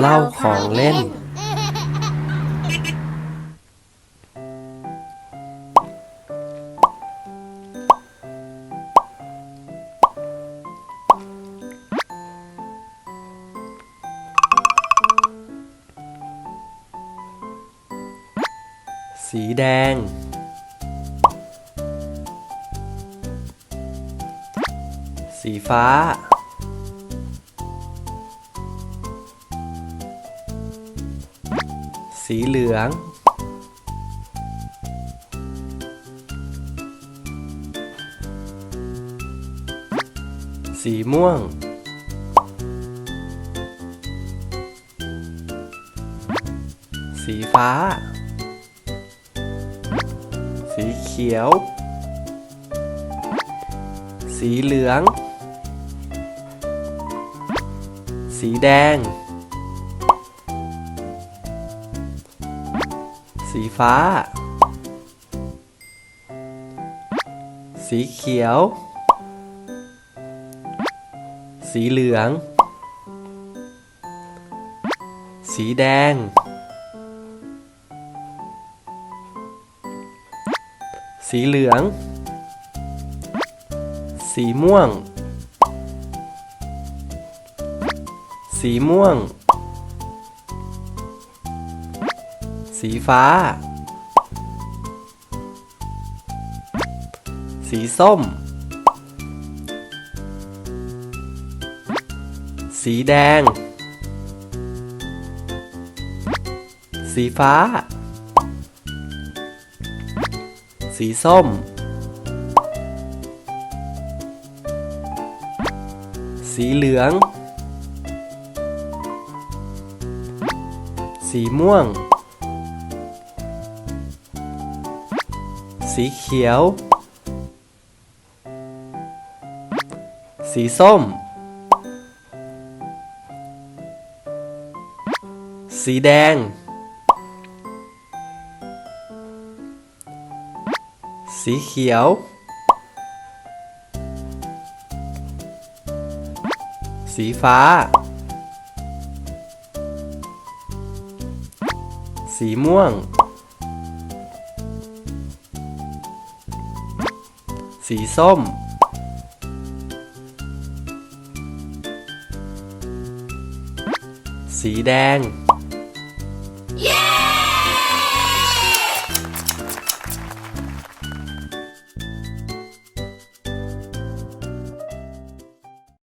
เล่าของเล่น สีแดง สีฟ้า สีเหลือง สีม่วง สีฟ้า สีเขียว สีเหลือง สีแดง สีฟ้า สีเขียว สีเหลือง สีแดง สีเหลือง สีม่วง สีม่วง สีฟ้า สีส้ม สีแดง สีฟ้า สีส้ม สีเหลือง สีม่วง สีเขียว สีส้ม สีแดง สีเขียว สีฟ้า สีม่วง สีส้ม สีแดง yeah!